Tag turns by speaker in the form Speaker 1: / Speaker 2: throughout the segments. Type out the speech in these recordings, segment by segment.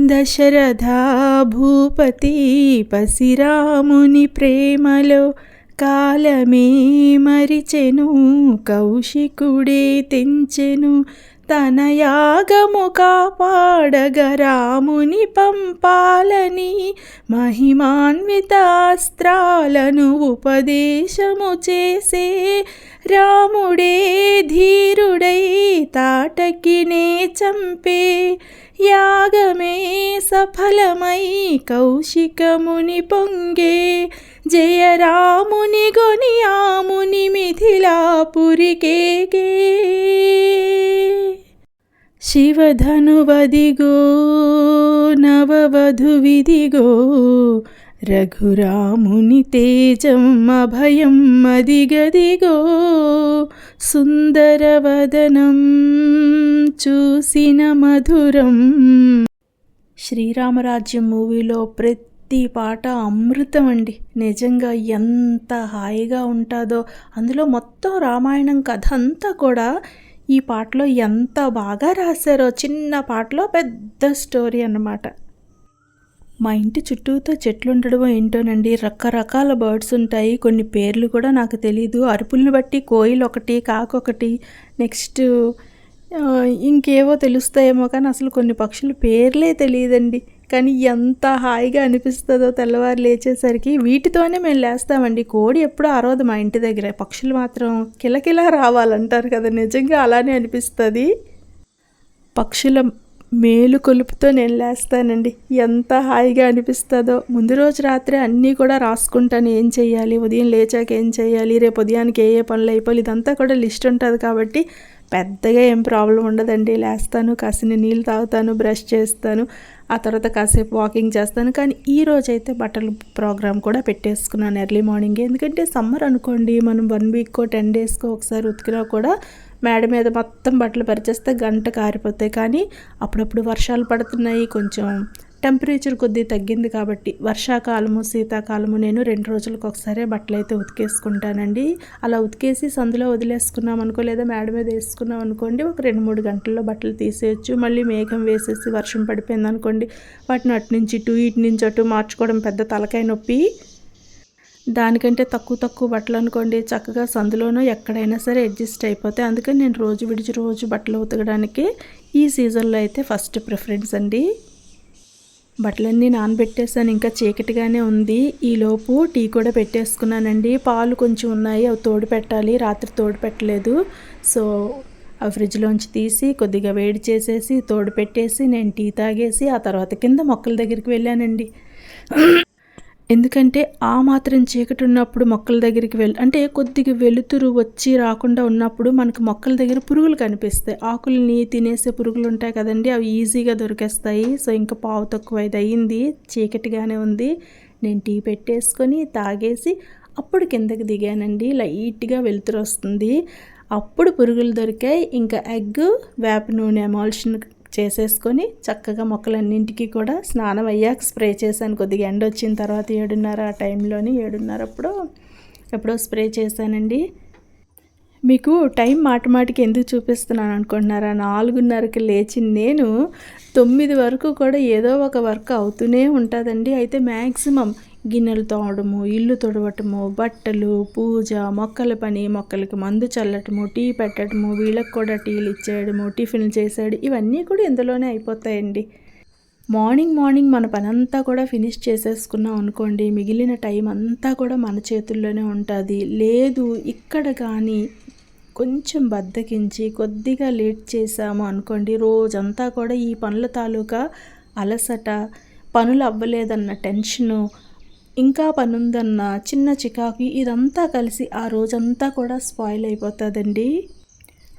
Speaker 1: దశరథా భూపతి పసిరాముని ప్రేమలో కాలమే మరిచెను కౌశికుడే తెంచెను. తన యాగము కాపాడగ రాముని పంపాలని మహిమాన్వితాస్త్రాలను ఉపదేశము చేసే రాముడే ధీరుడై తాటకినే చంపే. యాగమే సఫలమై కౌశికముని పొంగే జయరాముని గొని ఆముని మిథిలాపురికేగే శివధనువదిగో నవవధువిదిగో రఘురాముని తేజం అభయం మదిగదిగో సుందరవదనం చూసిన మధురం. శ్రీరామరాజ్యం మూవీలో ప్రతి పాట అమృతం అండి నిజంగా ఎంత హాయిగా ఉంటుందో అందులో మొత్తం రామాయణం కథ అంతా కూడా ఈ పాటలో ఎంత బాగా రాశారో చిన్న పాటలో పెద్ద స్టోరీ అన్నమాట. మా ఇంటి చుట్టూతో చెట్లు ఉండడం ఏంటోనండి? రకరకాల బర్డ్స్ ఉంటాయి. కొన్ని పేర్లు కూడా నాకు తెలీదు. అరుపుల్ని బట్టి కోయిల్ ఒకటి కాకొకటి నెక్స్ట్ ఇంకేవో తెలుస్తాయేమో కానీ అసలు కొన్ని పక్షుల పేర్లే తెలియదండి కానీ ఎంత హాయిగా అనిపిస్తుందో తెల్లవారు లేచేసరికి వీటితోనే మేము లేస్తామండి. కోడి ఎప్పుడూ అరవదు మా ఇంటి దగ్గర. పక్షులు మాత్రం కిలకిలా రావాలంటారు కదా. నిజంగా అలానే అనిపిస్తుంది. పక్షుల మేలు కొలుపుతో నేను లేస్తానండి ఎంత హాయిగా అనిపిస్తుందో. ముందు రోజు రాత్రి అన్నీ కూడా రాసుకుంటాను ఏం చేయాలి ఉదయం లేచాక ఏం చేయాలి రేపు ఉదయానికి ఏ ఏ పనులు అయిపోయి ఇదంతా కూడా లిస్ట్ ఉంటుంది కాబట్టి పెద్దగా ఏం ప్రాబ్లం ఉండదండి. లేస్తాను కాసిన నీళ్ళు తాగుతాను బ్రష్ చేస్తాను ఆ తర్వాత కాసేపు వాకింగ్ చేస్తాను. కానీ ఈ రోజు అయితే బట్టలు ప్రోగ్రామ్ కూడా పెట్టేసుకున్నాను ఎర్లీ మార్నింగ్. ఎందుకంటే సమ్మర్ అనుకోండి మనం వన్ వీక్కో టెన్ డేస్కో ఒకసారి ఉతికినా కూడా మేడ మీద మొత్తం బట్టలు పరిచేస్తే గంట కారిపోతాయి. కానీ అప్పుడప్పుడు వర్షాలు పడుతున్నాయి. కొంచెం టెంపరేచర్ కొద్దీ తగ్గింది కాబట్టి వర్షాకాలము శీతాకాలము నేను రెండు రోజులకు ఒకసారి బట్టలు అయితే ఉతికేసుకుంటానండి. అలా ఉతికేసి సందులో వదిలేసుకున్నాం అనుకో లేదా మేడ మీద వేసుకున్నాం అనుకోండి ఒక రెండు మూడు గంటల్లో బట్టలు తీసేయచ్చు. మళ్ళీ మేఘం వేసేసి వర్షం పడిపోయింది అనుకోండి వాటిని అటు నుంచి ఇటు ఇటు నుంచి అటు మార్చుకోవడం పెద్ద తలకాయ నొప్పి. దానికంటే తక్కువ తక్కువ బట్టలు అనుకోండి చక్కగా సందులోనూ ఎక్కడైనా సరే అడ్జస్ట్ అయిపోతాయి. అందుకని నేను రోజు విడిచి రోజు బట్టలు ఉతకడానికి ఈ సీజన్లో అయితే ఫస్ట్ ప్రిఫరెన్స్ అండి. బట్టలన్నీ నానబెట్టేసాను ఇంకా చీకటిగానే ఉంది. ఈలోపు టీ కూడా పెట్టేసుకున్నానండి. పాలు కొంచెం ఉన్నాయి అవి తోడు పెట్టాలి. రాత్రి తోడు పెట్టలేదు. సో ఆ ఫ్రిడ్జ్లోంచి తీసి కొద్దిగా వేడి చేసేసి తోడు పెట్టేసి నేను టీ తాగేసి ఆ తర్వాత కింద మొక్కల దగ్గరికి వెళ్ళానండి. ఎందుకంటే ఆ మాత్రం చీకటి ఉన్నప్పుడు మొక్కల దగ్గరికి వెళ్ళి అంటే కొద్దిగా వెలుతురు వచ్చి రాకుండా ఉన్నప్పుడు మనకు మొక్కల దగ్గర పురుగులు కనిపిస్తాయి. ఆకుల్ని తినేసే పురుగులు ఉంటాయి కదండి అవి ఈజీగా దొరికేస్తాయి. సో ఇంకా పావు తక్కువ ఇది అయ్యింది చీకటిగానే ఉంది. నేను టీ పెట్టేసుకొని తాగేసి అప్పుడు కిందకి దిగానండి. లైట్గా వెలుతురు వస్తుంది. అప్పుడు పురుగులు దొరికాయి. ఇంకా ఎగ్ వేప నూనె ఎమాల్షన్ చేసేసుకొని చక్కగా మొక్కలన్నింటికి కూడా స్నానం అయ్యాక స్ప్రే చేశాను. కొద్దిగా ఎండ వచ్చిన తర్వాత ఏడున్నర ఆ టైంలోని ఏడున్నర అప్పుడు ఎప్పుడో స్ప్రే చేశానండి. మీకు టైం మాట మాటికి ఎందుకు చూపిస్తున్నాను అనుకుంటున్నారా? నాలుగున్నరకి లేచి నేను తొమ్మిది వరకు కూడా ఏదో ఒక వర్క్ అవుతూనే ఉంటుందండి. అయితే మ్యాక్సిమం గిన్నెలు తోమడము ఇల్లు తుడవటము బట్టలు పూజ మొక్కల పని మొక్కలకి మందు చల్లటము టీ పెట్టడము వీళ్ళకి కూడా టీలు ఇచ్చేయడము టిఫిన్లు చేసేయడం ఇవన్నీ కూడా ఇందులోనే అయిపోతాయండి. మార్నింగ్ మార్నింగ్ మన పని అంతా కూడా ఫినిష్ చేసేసుకున్నాం అనుకోండి మిగిలిన టైం అంతా కూడా మన చేతుల్లోనే ఉంటుంది. లేదు ఇక్కడ కానీ కొంచెం బద్దకించి కొద్దిగా లేట్ చేసాము అనుకోండి రోజంతా కూడా ఈ పనుల తాలూకా అలసట పనులు అవ్వలేదన్న టెన్షను ఇంకా పనుందన్న చిన్న చికాకు ఇదంతా కలిసి ఆ రోజంతా కూడా స్పాయిల్ అయిపోతుందండి.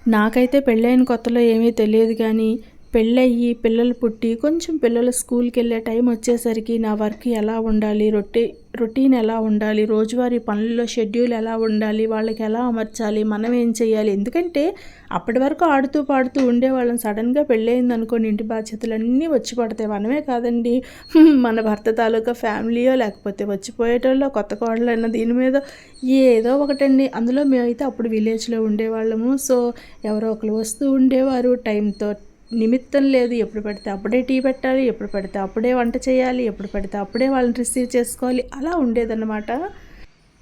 Speaker 1: నాకైతే పెళ్ళైన కొత్తలో ఏమీ తెలియదు కానీ పెళ్ళయ్యి పిల్లలు పుట్టి కొంచెం పిల్లలు స్కూల్కి వెళ్ళే టైం వచ్చేసరికి నా వర్క్ ఎలా ఉండాలి రొట్టి రొటీన్ ఎలా ఉండాలి రోజువారీ పనుల్లో షెడ్యూల్ ఎలా ఉండాలి వాళ్ళకి ఎలా అమర్చాలి మనం ఏం చేయాలి ఎందుకంటే అప్పటి వరకు ఆడుతూ పాడుతూ ఉండేవాళ్ళం. సడన్గా పెళ్ళయింది అనుకోండి ఇంటి బాధ్యతలన్నీ వచ్చి పడతాయి. మనమే కాదండి మన భర్త తాలూకా ఫ్యామిలీయో లేకపోతే వచ్చిపోయేటోళ్ళో కొత్త కోడలైనా దీని మీద ఏదో ఒకటండి. అందులో మేమైతే అప్పుడు విలేజ్లో ఉండేవాళ్ళము. సో ఎవరో ఒకరు వస్తూ ఉండేవారు టైంతో నిమిత్తం లేదు. ఎప్పుడు పడితే అప్పుడే టీ పెట్టాలి ఎప్పుడు పడితే అప్పుడే వంట చేయాలి ఎప్పుడు పడితే అప్పుడే వాళ్ళని రిసీవ్ చేసుకోవాలి. అలా ఉండేదన్నమాట.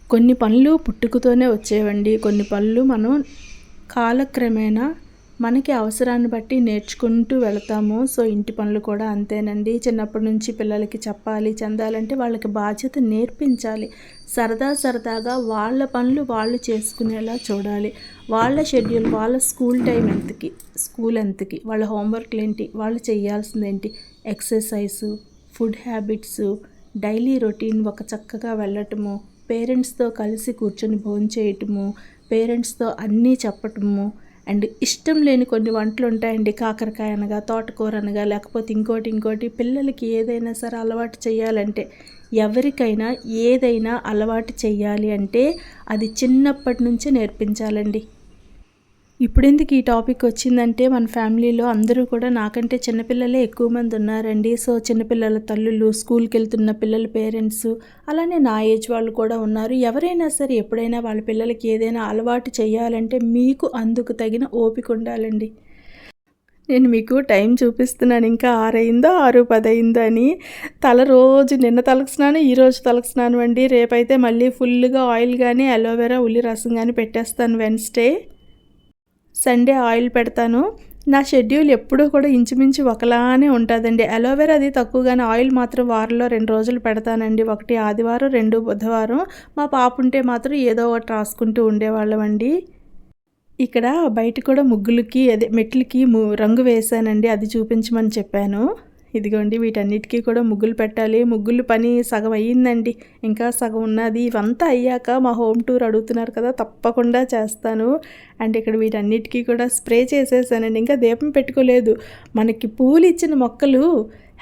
Speaker 1: కొన్ని పనులు పుట్టుకతోనే వచ్చేవండి. కొన్ని పనులు మనం కాలక్రమేణా మనకి అవసరాన్ని బట్టి నేర్చుకుంటూ వెళతాము. సో ఇంటి పనులు కూడా అంతేనండి. చిన్నప్పటి నుంచి పిల్లలకి చెప్పాలి చెందాలంటే వాళ్ళకి బాధ్యత నేర్పించాలి. సరదా సరదాగా వాళ్ళ పనులు వాళ్ళు చేసుకునేలా చూడాలి. వాళ్ళ షెడ్యూల్ వాళ్ళ స్కూల్ టైం ఎంతకి స్కూల్ ఎంతకి వాళ్ళ హోంవర్క్లు ఏంటి వాళ్ళు చేయాల్సింది ఏంటి exercise food habits daily routine ఒక చక్కగా వెళ్ళటము పేరెంట్స్తో కలిసి కూర్చొని భోజనం చేయటము పేరెంట్స్తో అన్నీ చెప్పటము అండ్ ఇష్టం లేని కొన్ని వంటలు ఉంటాయండి. కాకరకాయ అనగా తోటకూర అనగా లేకపోతే ఇంకోటి ఇంకోటి. పిల్లలకి ఏదైనా సరే అలవాటు చేయాలంటే ఎవరికైనా ఏదైనా అలవాటు చేయాలి అంటే అది చిన్నప్పటి నుంచే నేర్పించాలండి. ఇప్పుడు ఎందుకు ఈ టాపిక్ వచ్చిందంటే మన ఫ్యామిలీలో అందరూ కూడా నాకంటే చిన్నపిల్లలే ఎక్కువ మంది ఉన్నారండి. సో చిన్నపిల్లల తల్లులు స్కూల్కి వెళ్తున్న పిల్లల పేరెంట్స్ అలానే నా ఏజ్ వాళ్ళు కూడా ఉన్నారు. ఎవరైనా సరే ఎప్పుడైనా వాళ్ళ పిల్లలకి ఏదైనా అలవాటు చేయాలంటే మీకు అందుకు తగిన ఓపిక ఉండాలండి. నేను మీకు టైం చూపిస్తున్నాను. ఇంకా ఆరైందో ఆరు పదైందో అని తల రోజు నిన్న తలకు ఈరోజు తలకున్నాను అండి. రేపైతే మళ్ళీ ఫుల్గా ఆయిల్ కానీ అలోవెరా ఉల్లి రసం కానీ పెట్టేస్తాను వెన్స్డే. సండే ఆయిల్ పెడతాను. నా షెడ్యూల్ ఎప్పుడూ కూడా ఇంచుమించు ఒకలానే ఉంటుందండి. అలోవెరా అది తక్కువగానే ఆయిల్ మాత్రం వారంలో రెండు రోజులు పెడతానండి. ఒకటి ఆదివారం రెండు బుధవారం. మా పాప ఉంటే మాత్రం ఏదో ఒకటి రాసుకుంటూ ఉండేవాళ్ళమండి ఇక్కడ బయట కూడా ముగ్గులకి అదే మెట్లకి రంగు వేసానండి అది చూపించమని చెప్పాను. ఇదిగోండి వీటన్నిటికీ కూడా ముగ్గులు పెట్టాలి. ముగ్గులు పని సగం అయ్యిందండి. ఇంకా సగం ఉన్నది. ఇవంతా అయ్యాక మా హోమ్ టూర్ అడుగుతున్నారు కదా తప్పకుండా చేస్తాను. అండ్ ఇక్కడ వీటన్నిటికీ కూడా స్ప్రే చేసేసానండి. ఇంకా దీపం పెట్టుకోలేదు. మనకి పూలు ఇచ్చిన మొక్కలు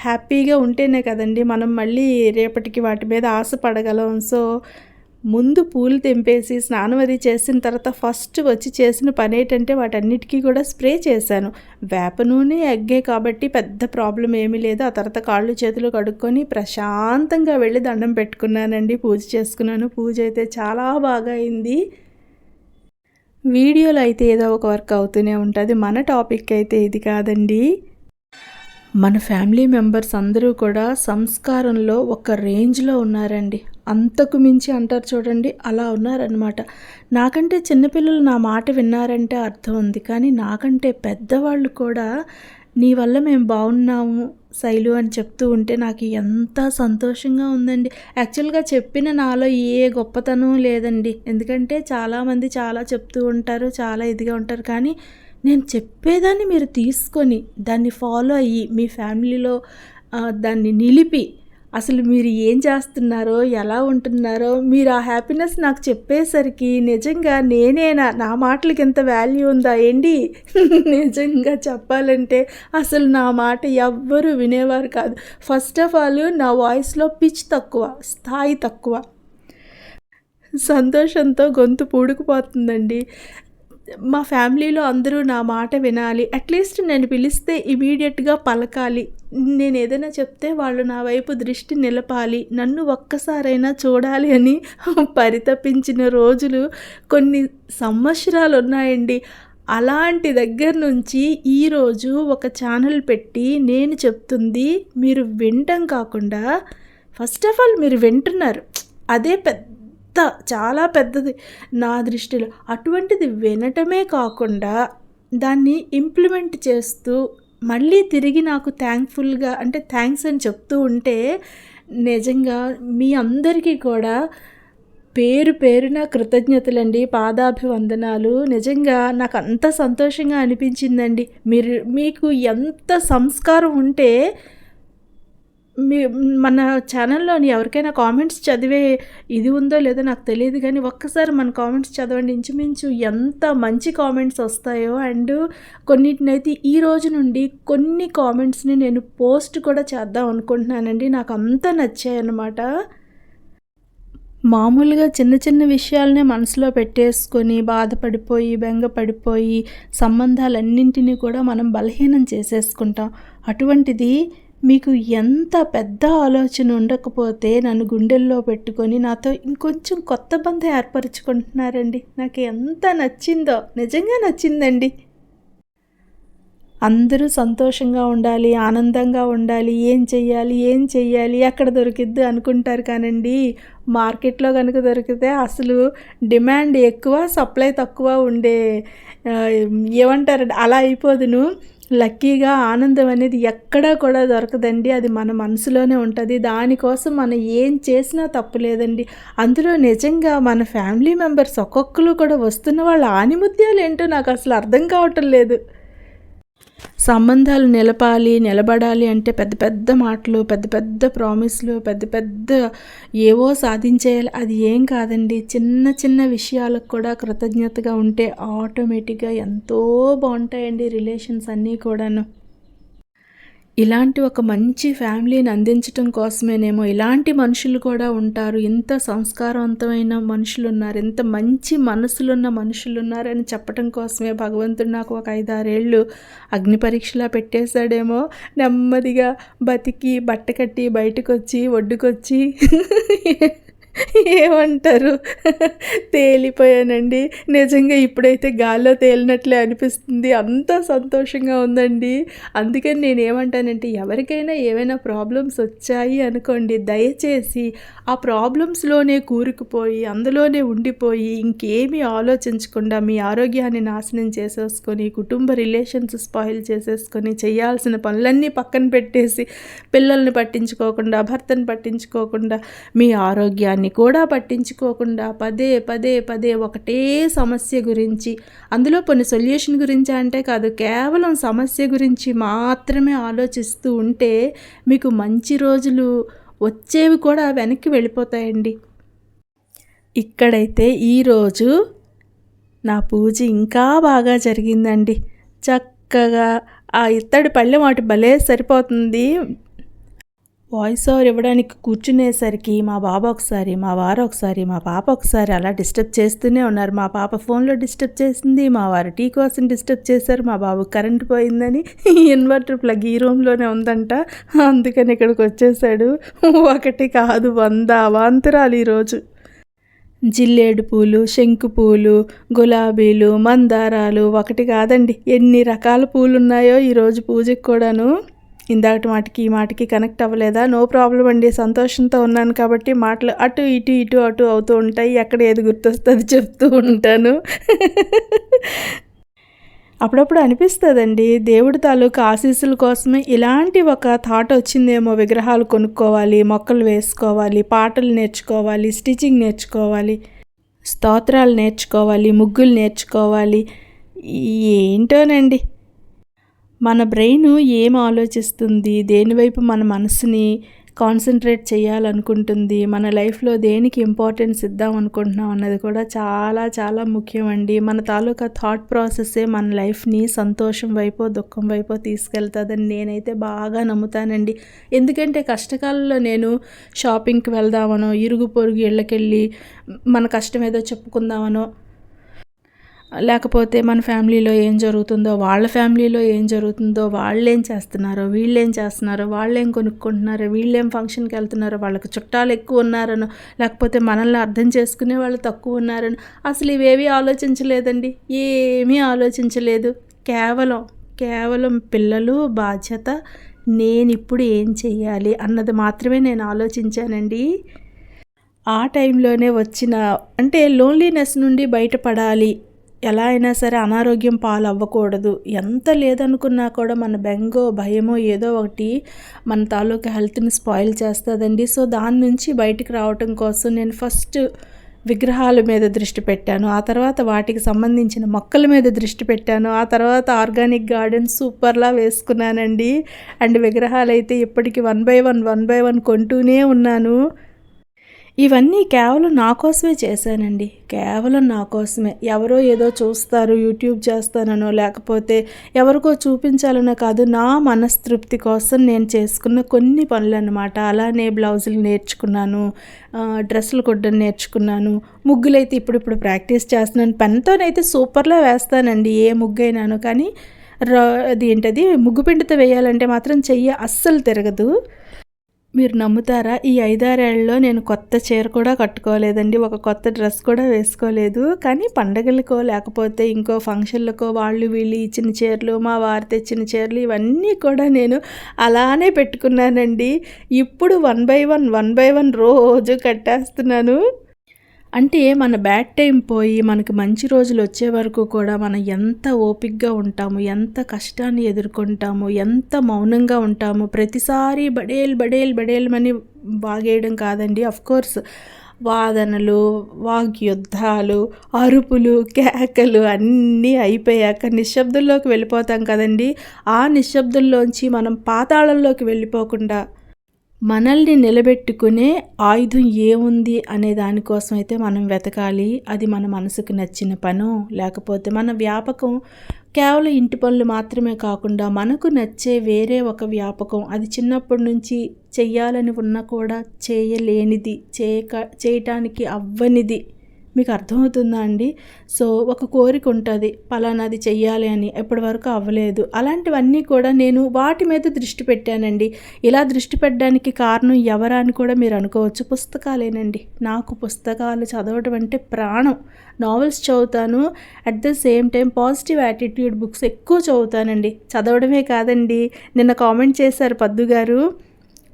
Speaker 1: హ్యాపీగా ఉంటేనే కదండి మనం మళ్ళీ రేపటికి వాటి మీద ఆశపడగలం. సో ముందు పూలు తెంపేసి స్నానం అది చేసిన తర్వాత ఫస్ట్ వచ్చి చేసిన పని ఏంటంటే వాటన్నిటికీ కూడా స్ప్రే చేశాను. వేప నూనె ఎగ్గే కాబట్టి పెద్ద ప్రాబ్లం ఏమీ లేదు. ఆ తర్వాత కాళ్ళు చేతులు కడుక్కొని ప్రశాంతంగా వెళ్ళి దండం పెట్టుకున్నానండి. పూజ చేసుకున్నాను. పూజ అయితే చాలా బాగా అయింది. వీడియోలో అయితే ఏదో ఒక వర్క్ అవుతూనే ఉంటుంది. మన టాపిక్ అయితే ఇది కాదండి. మన ఫ్యామిలీ మెంబర్స్ అందరూ కూడా సంస్కారంలో ఒక రేంజ్లో ఉన్నారండి. అంతకు మించి అంటారు చూడండి అలా ఉన్నారనమాట నాకంటే చిన్నపిల్లలు నా మాట విన్నారంటే అర్థం ఉంది. కానీ నాకంటే పెద్దవాళ్ళు కూడా నీ వల్ల మేము బాగున్నాము శైలు అని చెప్తూ ఉంటే నాకు ఎంత సంతోషంగా ఉందండి. యాక్చువల్గా చెప్పిన నాలో ఏ గొప్పతనం లేదండి. ఎందుకంటే చాలామంది చాలా చెప్తూ ఉంటారు చాలా ఇదిగా ఉంటారు. కానీ నేను చెప్పేదాన్ని మీరు తీసుకొని దాన్ని ఫాలో అయ్యి మీ ఫ్యామిలీలో దాన్ని నిలిపి అసలు మీరు ఏం చేస్తున్నారో ఎలా ఉంటున్నారో మీరు ఆ హ్యాపీనెస్ నాకు చెప్పేసరికి నిజంగా నేనేనా? నా మాటలకి ఎంత వాల్యూ ఉందా? ఏంటి? నిజంగా చెప్పాలంటే అసలు నా మాట ఎవ్వరూ వినేవారు కాదు. ఫస్ట్ ఆఫ్ ఆల్ నా వాయిస్లో పిచ్ తక్కువ స్థాయి తక్కువ. సంతోషంతో గొంతు పూడుకుపోతుందండి. మా ఫ్యామిలీలో అందరూ నా మాట వినాలి. అట్లీస్ట్ నేను పిలిస్తే ఇమీడియట్గా పలకాలి. నేను ఏదైనా చెప్తే వాళ్ళు నా వైపు దృష్టి నిలపాలి. నన్ను ఒక్కసారైనా చూడాలి అని పరితపించిన రోజులు కొన్ని సంవత్సరాలు ఉన్నాయండి. అలాంటి దగ్గర నుంచి ఈరోజు ఒక ఛానల్ పెట్టి నేను చెప్తుంది మీరు వినటం కాకుండా ఫస్ట్ ఆఫ్ ఆల్ మీరు వింటున్నారు. అదే పెద్ద పెద్ద చాలా పెద్దది నా దృష్టిలో. అటువంటిది వినటమే కాకుండా దాన్ని ఇంప్లిమెంట్ చేస్తూ మళ్ళీ తిరిగి నాకు థ్యాంక్ఫుల్గా అంటే థ్యాంక్స్ అని చెప్తూ ఉంటే నిజంగా మీ అందరికీ కూడా పేరు పేరున కృతజ్ఞతలండి పాదాభివందనాలు. నిజంగా నాకు అంత సంతోషంగా అనిపించిందండి. మీరు మీకు ఎంత సంస్కారం ఉంటే మీ మన ఛానల్లోని ఎవరికైనా కామెంట్స్ చదివే ఇది ఉందో లేదో నాకు తెలియదు కానీ ఒక్కసారి మన కామెంట్స్ చదవండి. ఇంచుమించు ఎంత మంచి కామెంట్స్ వస్తాయో అండ్ కొన్నిటినైతే ఈ రోజు నుండి కొన్ని కామెంట్స్ని నేను పోస్ట్ కూడా చేద్దాం అనుకుంటున్నానండి. నాకు అంత నచ్చాయన్నమాట మామూలుగా చిన్న చిన్న విషయాలనే మనసులో పెట్టేసుకొని బాధపడిపోయి బెంగపడిపోయి సంబంధాలన్నింటినీ కూడా మనం బలహీనం చేసేసుకుంటాం. అటువంటిది మీకు ఎంత పెద్ద ఆలోచన ఉండకపోతే నన్ను గుండెల్లో పెట్టుకొని నాతో ఇంకొంచెం కొత్త బంధం ఏర్పరచుకుంటున్నారండి. నాకు ఎంత నచ్చిందో నిజంగా నచ్చిందండి. అందరూ సంతోషంగా ఉండాలి ఆనందంగా ఉండాలి ఏం చెయ్యాలి ఏం చెయ్యాలి ఎక్కడ దొరికిద్ది అనుకుంటారు కానండి. మార్కెట్లో కనుక దొరికితే అసలు డిమాండ్ ఎక్కువ సప్లై తక్కువ ఉండే ఏమంటారు అలా అయిపోదును. లక్కీగా ఆనందం అనేది ఎక్కడా కూడా దొరకదండి. అది మన మనసులోనే ఉంటుంది. దానికోసం మనం ఏం చేసినా తప్పు లేదండి. అందులో నిజంగా మన ఫ్యామిలీ మెంబర్స్ ఒక్కొక్కరు కూడా వస్తున్న వాళ్ళ ఆనిముత్యాలు ఏంటో నాకు అసలు అర్థం కావటం లేదు. సంబంధాలు నిలపాలి నిలబడాలి అంటే పెద్ద పెద్ద మాటలు పెద్ద పెద్ద ప్రామిస్లు పెద్ద పెద్ద ఏవో సాధించేయాలి. అది ఏం కాదండి. చిన్న చిన్న విషయాలకు కూడా కృతజ్ఞతగా ఉంటే ఆటోమేటిక్గా ఎంతో బాగుంటాయండి రిలేషన్స్ అన్నీ కూడాను. ఇలాంటి ఒక మంచి ఫ్యామిలీని అందించటం కోసమేనేమో ఇలాంటి మనుషులు కూడా ఉంటారు. ఇంత సంస్కారవంతమైన మనుషులు ఉన్నారు ఎంత మంచి మనసులున్న మనుషులు ఉన్నారని చెప్పటం కోసమే భగవంతుడు నాకు ఒక ఐదారేళ్ళు అగ్ని పరీక్షలా పెట్టేశాడేమో. నెమ్మదిగా బతికి బట్ట కట్టి బయటకు వచ్చి ఒడ్డుకొచ్చి ఏమంటారు? తేలిపోయానండి. నిజంగా ఇప్పుడైతే గాల్లో తేలినట్లే అనిపిస్తుంది. అంత సంతోషంగా ఉందండి. అందుకని నేను ఏమంటానంటే ఎవరికైనా ఏమైనా ప్రాబ్లమ్స్ వచ్చాయి అనుకోండి దయచేసి ఆ ప్రాబ్లమ్స్లోనే కూరుకుపోయి అందులోనే ఉండిపోయి ఇంకేమీ ఆలోచించకుండా మీ ఆరోగ్యాన్ని నాశనం చేసేసుకొని కుటుంబ రిలేషన్స్ స్పాయిల్ చేసేసుకొని చేయాల్సిన పనులన్నీ పక్కన పెట్టేసి పిల్లల్ని పట్టించుకోకుండా భర్తను పట్టించుకోకుండా మీ ఆరోగ్యాన్ని దాన్ని కూడా పట్టించుకోకుండా పదే పదే పదే ఒకటే సమస్య గురించి అందులో కొన్ని సొల్యూషన్ గురించి అంటే కాదు కేవలం సమస్య గురించి మాత్రమే ఆలోచిస్తూ ఉంటే మీకు మంచి రోజులు వచ్చేవి కూడా వెనక్కి వెళ్ళిపోతాయండి. ఇక్కడైతే ఈరోజు నా పూజ ఇంకా బాగా జరిగిందండి. చక్కగా ఆ ఇత్తడి పళ్ళెం వాటి భలే సరిపోతుంది. వాయిస్ ఓవర్ ఇవ్వడానికి కూర్చునేసరికి మా బాబు ఒకసారి మా వారు ఒకసారి మా పాప ఒకసారి అలా డిస్టర్బ్ చేస్తూనే ఉన్నారు. మా పాప ఫోన్లో డిస్టర్బ్ చేసింది మా వారు టీ కోసం డిస్టర్బ్ చేశారు మా బాబు కరెంట్ పోయిందని ఇన్వర్టర్ ప్లగ్ ఈ రూమ్లోనే ఉందంట. అందుకని ఇక్కడికి వచ్చేసాడు ఒకటి కాదు వంద అవాంతరాలు ఈరోజు జిల్లేడు పూలు శంకు పూలు గులాబీలు మందారాలు ఒకటి కాదండి ఎన్ని రకాల పూలు ఉన్నాయో ఈరోజు పూజకి కూడాను. ఇందాకటి మాటకి ఈ మాటకి కనెక్ట్ అవ్వలేదా? నో ప్రాబ్లం అండి సంతోషంతో ఉన్నాను కాబట్టి మాటలు అటు ఇటు ఇటు అటు అవుతూ ఉంటాయి. ఎక్కడ ఏది గుర్తొస్తుంది చెప్తూ ఉంటాను. అప్పుడప్పుడు అనిపిస్తుందండి దేవుడి తాలూకు ఆశీస్సుల కోసమే ఇలాంటి ఒక థాట్ వచ్చిందేమో విగ్రహాలు కొనుక్కోవాలి మొక్కలు వేసుకోవాలి పాటలు నేర్చుకోవాలి స్టిచ్చింగ్ నేర్చుకోవాలి స్తోత్రాలు నేర్చుకోవాలి ముగ్గులు నేర్చుకోవాలి. ఏంటోనండి? మన బ్రెయిన్ ఏం ఆలోచిస్తుంది? దేనివైపు మన మనసుని కాన్సన్ట్రేట్ చేయాలనుకుంటుంది? మన లైఫ్లో దేనికి ఇంపార్టెన్స్ ఇద్దాం అనుకుంటున్నాం అన్నది కూడా చాలా చాలా ముఖ్యమండి. మన తాలూకా థాట్ ప్రాసెస్సే మన లైఫ్ని సంతోషం వైపో దుఃఖం వైపో తీసుకెళ్తుందని నేనైతే బాగా నమ్ముతానండి. ఎందుకంటే కష్టకాలంలో నేను షాపింగ్కి వెళ్దామనో ఇరుగు పొరుగు ఇళ్ళకెళ్ళి మన కష్టం ఏదో చెప్పుకుందామనో లేకపోతే మన ఫ్యామిలీలో ఏం జరుగుతుందో వాళ్ళ ఫ్యామిలీలో ఏం జరుగుతుందో వాళ్ళేం చేస్తున్నారో వీళ్ళేం చేస్తున్నారో వాళ్ళేం కొనుక్కుంటున్నారో వీళ్ళేం ఫంక్షన్కి వెళ్తున్నారో వాళ్ళకి చుట్టాలు ఎక్కువ ఉన్నారనో లేకపోతే మనల్ని అర్థం చేసుకునే వాళ్ళు తక్కువ ఉన్నారని అసలు ఇవేవి ఆలోచించలేదండి. ఏమీ ఆలోచించలేదు. కేవలం కేవలం పిల్లలు బాధ్యత నేను ఇప్పుడు ఏం చెయ్యాలి అన్నది మాత్రమే నేను ఆలోచించానండి. ఆ టైంలోనే వచ్చిన అంటే లోన్లీనెస్ నుండి బయటపడాలి ఎలా అయినా సరే అనారోగ్యం పాలు అవ్వకూడదు ఎంత లేదనుకున్నా కూడా మన బెంగో భయమో ఏదో ఒకటి మన తాలూకా హెల్త్ని స్పాయిల్ చేస్తుందండి. సో దాని నుంచి బయటికి రావటం కోసం నేను ఫస్ట్ విగ్రహాల మీద దృష్టి పెట్టాను. ఆ తర్వాత వాటికి సంబంధించిన మొక్కల మీద దృష్టి పెట్టాను. ఆ తర్వాత ఆర్గానిక్ గార్డెన్ సూపర్లా వేసుకున్నానండి. అండ్ విగ్రహాలు అయితే ఇప్పటికీ one by one one by one కొంటూనే ఉన్నాను. ఇవన్నీ కేవలం నా కోసమే చేశానండి. కేవలం నా కోసమే. ఎవరో ఏదో చూస్తారు యూట్యూబ్ చేస్తాననో లేకపోతే ఎవరికో చూపించాలనో కాదు నా మనస్తృప్తి కోసం నేను చేసుకున్న కొన్ని పనులు అనమాట అలానే బ్లౌజులు నేర్చుకున్నాను డ్రెస్సులు కుట్టడం నేర్చుకున్నాను ముగ్గులైతే ఇప్పుడు ఇప్పుడు ప్రాక్టీస్ చేస్తున్నాను. పెన్తోనైతే సూపర్లా వేస్తానండి ఏ ముగ్గైనాను. కానీ అది ఏంటది ముగ్గు పిండితో వేయాలంటే మాత్రం చెయ్యి అస్సలు తిరగదు. మీరు నమ్ముతారా? ఈ ఐదారేళ్ళలో నేను కొత్త చీర కూడా కట్టుకోలేదండి. ఒక కొత్త డ్రెస్ కూడా వేసుకోలేదు. కానీ పండగలకో లేకపోతే ఇంకో ఫంక్షన్లకో వాళ్ళు వీళ్ళు ఇచ్చిన చీరలు మా వారు తెచ్చిన చీరలు ఇవన్నీ కూడా నేను అలానే పెట్టుకున్నానండి. ఇప్పుడు one by one one by one రోజు కట్టేస్తున్నాను. అంటే మన బ్యాడ్ టైం పోయి మనకి మంచి రోజులు వచ్చే వరకు కూడా మనం ఎంత ఓపిక్గా ఉంటాము ఎంత కష్టాన్ని ఎదుర్కొంటాము ఎంత మౌనంగా ఉంటాము ప్రతిసారి బడేల్ బడేల్ బడేల్మని బాగేయడం కాదండి. కోర్స్ వాదనలు వాగ్యుద్ధాలు అరుపులు కేకలు అన్నీ అయిపోయాక నిశ్శబ్దంలోకి వెళ్ళిపోతాం కదండి. ఆ నిశ్శబ్దంలోంచి మనం పాతాళంలోకి వెళ్ళిపోకుండా మనల్ని నిలబెట్టుకునే ఆయుధం ఏముంది అనే దానికోసం అయితే మనం వెతకాలి. అది మన మనసుకు నచ్చిన పనో లేకపోతే మన వ్యాపకం కేవలం ఇంటి పనులు మాత్రమే కాకుండా మనకు నచ్చే వేరే ఒక వ్యాపకం అది చిన్నప్పటి నుంచి చెయ్యాలని ఉన్నా కూడా చేయలేనిది చేయక చేయటానికి అవ్వనిది. మీకు అర్థమవుతుందా అండి? సో ఒక కోరిక ఉంటుంది. పలానాది చెయ్యాలి అని ఎప్పటి వరకు అవ్వలేదు. అలాంటివన్నీ కూడా నేను వాటి మీద దృష్టి పెట్టానండి. ఇలా దృష్టి పెట్టడానికి కారణం ఎవరా అని కూడా మీరు అనుకోవచ్చు. పుస్తకాలేనండి. నాకు పుస్తకాలు చదవడం అంటే ప్రాణం. నావెల్స్ చదువుతాను. At the same time positive attitude books ఎక్కువ చదువుతానండి. చదవడమే కాదండి. నిన్న కామెంట్ చేశారు పద్దు గారు.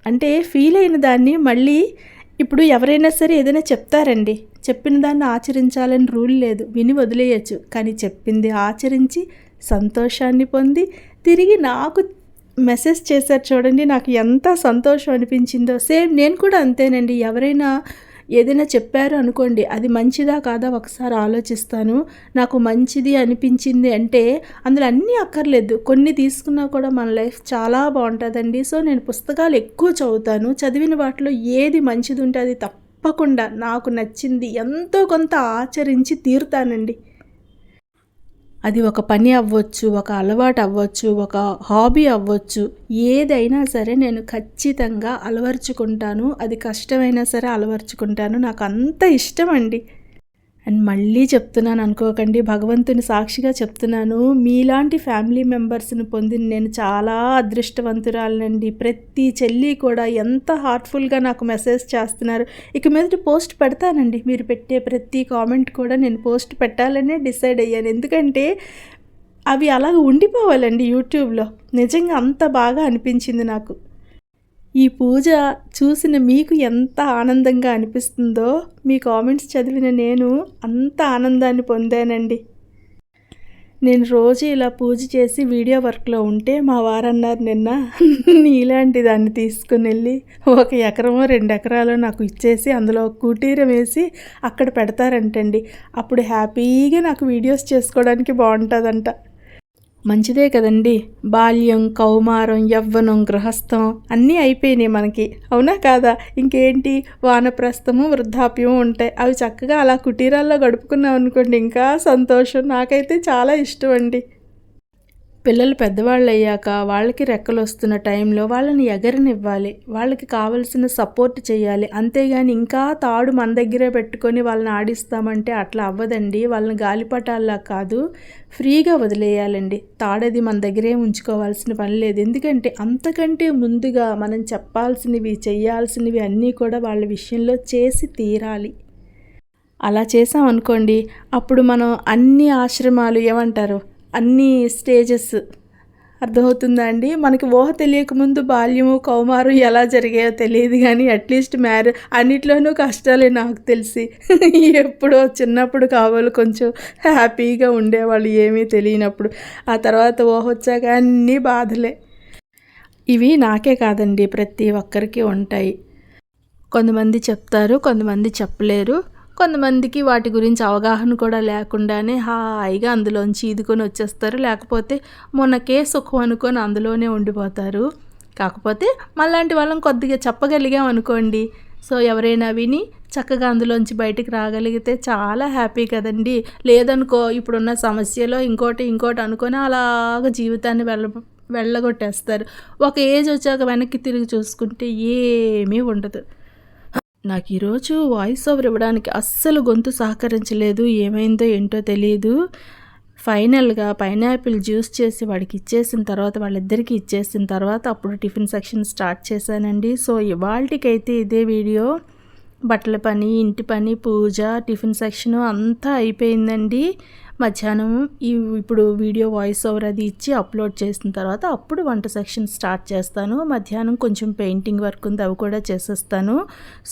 Speaker 1: అంటే ఫీల్ అయిన దాన్ని మళ్ళీ ఇప్పుడు ఎవరైనా సరే ఏదైనా చెప్తారండి. చెప్పిన దాన్ని ఆచరించాలని రూల్ లేదు. విని వదిలేయచ్చు. కానీ చెప్పింది ఆచరించి సంతోషాన్ని పొంది తిరిగి నాకు మెసేజ్ చేశారు చూడండి నాకు ఎంత సంతోషం అనిపించిందో. సేమ్ నేను కూడా అంతేనండి. ఎవరైనా ఏదైనా చెప్పారు అనుకోండి అది మంచిదా కాదా ఒకసారి ఆలోచిస్తాను. నాకు మంచిది అనిపించింది అంటే అందులో అన్నీ అక్కర్లేదు. కొన్ని తీసుకున్నా కూడా మన లైఫ్ చాలా బాగుంటుందండి. సో నేను పుస్తకాలు ఎక్కువ చదువుతాను. చదివిన వాటిలో ఏది మంచిది ఉంటే అది తప్పకుండా నాకు నచ్చింది ఎంతో కొంత ఆచరించి తీరుతానండి. అది ఒక పని అవ్వచ్చు ఒక అలవాటు అవ్వచ్చు ఒక హాబీ అవ్వచ్చు. ఏదైనా సరే నేను ఖచ్చితంగా అలవర్చుకుంటాను. అది కష్టమైనా సరే అలవర్చుకుంటాను. నాకు అంత ఇష్టం అండి అండ్ మళ్ళీ చెప్తున్నాను అనుకోకండి భగవంతుని సాక్షిగా చెప్తున్నాను. మీలాంటి ఫ్యామిలీ మెంబర్స్ని పొందిన నేను చాలా అదృష్టవంతురాలనండి. ప్రతి చెల్లి కూడా ఎంత హార్ట్ఫుల్గా నాకు మెసేజ్ చేస్తున్నారు. ఇక మీదట పోస్ట్ పెడతానండి. మీరు పెట్టే ప్రతి కామెంట్ కూడా నేను పోస్ట్ పెట్టాలనే డిసైడ్ అయ్యాను. ఎందుకంటే అవి అలాగ ఉండిపోవాలండి యూట్యూబ్లో. నిజంగా అంత బాగా అనిపించింది నాకు. ఈ పూజ చూసిన మీకు ఎంత ఆనందంగా అనిపిస్తుందో మీ కామెంట్స్ చదివిన నేను అంత ఆనందాన్ని పొందానండి. నేను రోజు ఇలా పూజ చేసి వీడియో వర్క్లో ఉంటే మా వారన్నారు నిన్న. నీలాంటి దాన్ని తీసుకుని వెళ్ళి ఒక ఎకరమో రెండు ఎకరాలు నాకు ఇచ్చేసి అందులో కుటీరం వేసి అక్కడ పెడతారంటండి. అప్పుడు హ్యాపీగా నాకు వీడియోస్ చేసుకోవడానికి బాగుంటుందంట. మంచిదే కదండి. బాల్యం కౌమారం యవ్వనం గృహస్థం అన్నీ అయిపోయినాయి మనకి. అవునా కాదా? ఇంకేంటి? వానప్రస్థము వృద్ధాప్యం ఉంటాయి. అవి చక్కగా అలా కుటీరాల్లో గడుపుకున్నాం అనుకోండి ఇంకా సంతోషం. నాకైతే చాలా ఇష్టం అండి. పిల్లలు పెద్దవాళ్ళు అయ్యాక వాళ్ళకి రెక్కలు వస్తున్న టైంలో వాళ్ళని ఎగరనివ్వాలి. వాళ్ళకి కావలసిన సపోర్ట్ చేయాలి. అంతేగాని ఇంకా తాడు మన దగ్గరే పెట్టుకొని వాళ్ళని ఆడిస్తామంటే అట్లా అవ్వదండి. వాళ్ళని గాలిపటాల్లా కాదు ఫ్రీగా వదిలేయాలండి. తాడది మన దగ్గరే ఉంచుకోవాల్సిన పని లేదు. ఎందుకంటే అంతకంటే ముందుగా మనం చెప్పాల్సినవి చేయాల్సినవి అన్నీ కూడా వాళ్ళ విషయంలో చేసి తీరాలి. అలా చేసామనుకోండి అప్పుడు మనం అన్ని ఆశ్రమాలు ఏమంటారు? అన్ని స్టేజెస్ అర్థమవుతుందా అండి? మనకి ఊహ తెలియకముందు బాల్యము కౌమారం ఎలా జరిగాయో తెలియదు కానీ అట్లీస్ట్ మ్యారే అన్నిట్లోనూ కష్టాలే నాకు తెలిసి. ఎప్పుడో చిన్నప్పుడు కావాలి కొంచెం హ్యాపీగా ఉండేవాళ్ళు ఏమీ తెలియనప్పుడు. ఆ తర్వాత ఊహ వచ్చాక అన్నీ బాధలే. ఇవి నాకే కాదండి ప్రతి ఒక్కరికి ఉంటాయి. కొంతమంది చెప్తారు కొంతమంది చెప్పలేరు. కొంతమందికి వాటి గురించి అవగాహన కూడా లేకుండానే హాయిగా అందులోంచి ఈదుకొని వచ్చేస్తారు. లేకపోతే మొన్నకే సుఖం అనుకొని అందులోనే ఉండిపోతారు. కాకపోతే మళ్ళాంటి వాళ్ళం కొద్దిగా చెప్పగలిగాం అనుకోండి. సో ఎవరైనా విని చక్కగా అందులోంచి బయటికి రాగలిగితే చాలా హ్యాపీ కదండి. లేదనుకో ఇప్పుడున్న సమస్యలో ఇంకోటి ఇంకోటి అనుకొని అలాగ జీవితాన్ని వెళ్ళ వెళ్ళగొట్టేస్తారు. ఒక ఏజ్ వచ్చాక వెనక్కి తిరిగి చూసుకుంటే ఏమీ ఉండదు. నాకు ఈరోజు వాయిస్ ఓవర్ ఇవ్వడానికి అస్సలు గొంతు సహకరించలేదు ఏమైందో ఏంటో తెలియదు ఫైనల్గా పైనాపిల్ జ్యూస్ చేసి వాడికి ఇచ్చేసిన తర్వాత వాళ్ళిద్దరికీ ఇచ్చేసిన తర్వాత అప్పుడు టిఫిన్ సెక్షన్ స్టార్ట్ చేశానండి. సో ఇవాళకైతే ఇదే వీడియో బట్టల పని ఇంటి పని పూజ టిఫిన్ సెక్షన్ అంతా అయిపోయిందండి. మధ్యాహ్నం ఈ ఇప్పుడు వీడియో వాయిస్ ఓవర్ అది ఇచ్చి అప్లోడ్ చేసిన తర్వాత అప్పుడు వంట సెక్షన్ స్టార్ట్ చేస్తాను. మధ్యాహ్నం కొంచెం పెయింటింగ్ వర్క్ ఉంది అవి కూడా చేసేస్తాను.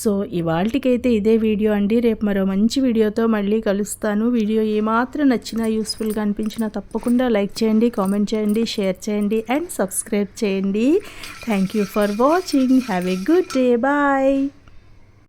Speaker 1: సో ఇవాళకైతే ఇదే వీడియో అండి. రేపు మరో మంచి వీడియోతో మళ్ళీ కలుస్తాను. వీడియో ఏమాత్రం నచ్చినా యూస్ఫుల్గా అనిపించినా తప్పకుండా లైక్ చేయండి కామెంట్ చేయండి షేర్ చేయండి అండ్ సబ్స్క్రైబ్ చేయండి. Thank you for watching have a good day bye